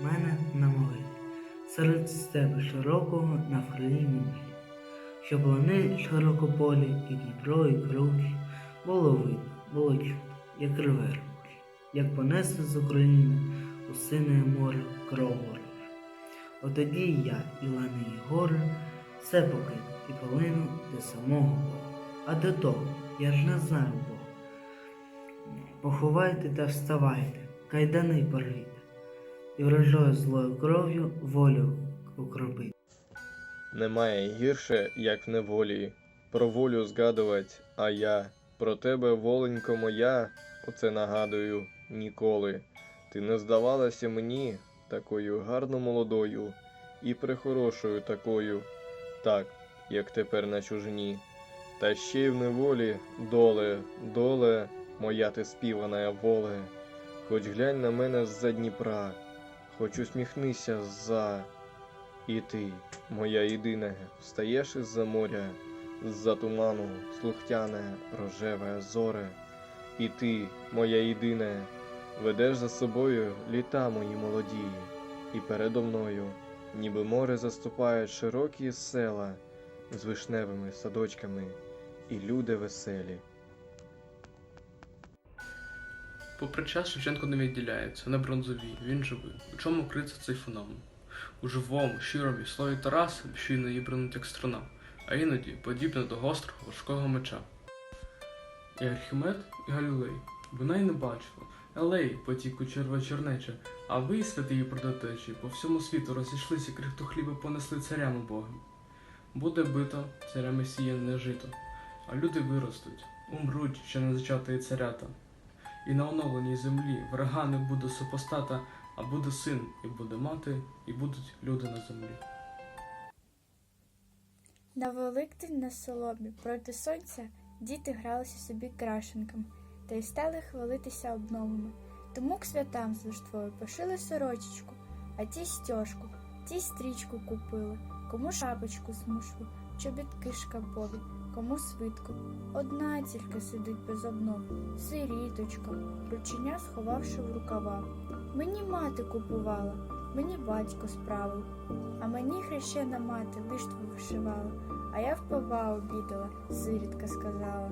мене на могилі, серед степу широкого на вкраїні милі, щоб вони широкополі, і Дніпро, і кручі, було видно, було чути, як реве ревуть, як понесли з України у сине море кров ворожу. Отоді я, і і гори, все покину і полину до самого Бога. А до того я ж не знаю Бога. Поховайте та вставайте, кайдани порвіте, і вражою злою кров'ю волю укропити. Немає гірше, як в неволі, про волю згадувать, а я про тебе, воленько моя, оце нагадую ніколи. Ти не здавалася мені такою гарно молодою і прихорошою такою, так, як тепер на чужині. Та ще й в неволі, доле, доле, моя ти співана воле, хоч глянь на мене з-за Дніпра, хоч усміхнися за. І ти, моя єдине, встаєш із-за моря, з-за туману, слухтяне, рожеве зоре. І ти, моя єдине, ведеш за собою літа мої молоді, і передо мною, ніби море заступають широкі села з вишневими садочками, і люди веселі. Попри час Шевченко не відділяється, не бронзовій, він живий. У чому криється цей феномен? У живому, щирому слові Тараса, що й наїбрануть як струна, а іноді подібне до гострого важкого меча. І Архімед, і Галілей, вона й не бачила. Елей, потік у черва чернеча, а ви, святії продотечі, по всьому світу розійшлися крихту хліба понесли царям убогим. Буде бито, царя Месія не жито, а люди виростуть, умруть, ще не зачатої царята. І на оновленій землі врага не буде супостата, а буде син, і буде мати, і будуть люди на землі. На Великдень на соломі проти сонця діти гралися собі крашенками та й стали хвалитися обновами. Тому к святам з лиштвою пошили сорочечку, а ті стяжку, ті стрічку купили, кому шапочку смушку, чобітки шкапові, кому свитку. Одна тільки сидить без обнов, сиріточка, рученя сховавши в рукава. Мені мати купувала, мені батько справив, а мені хрещена мати лиштву вишивала. А я в папа обідала, сирітка сказала.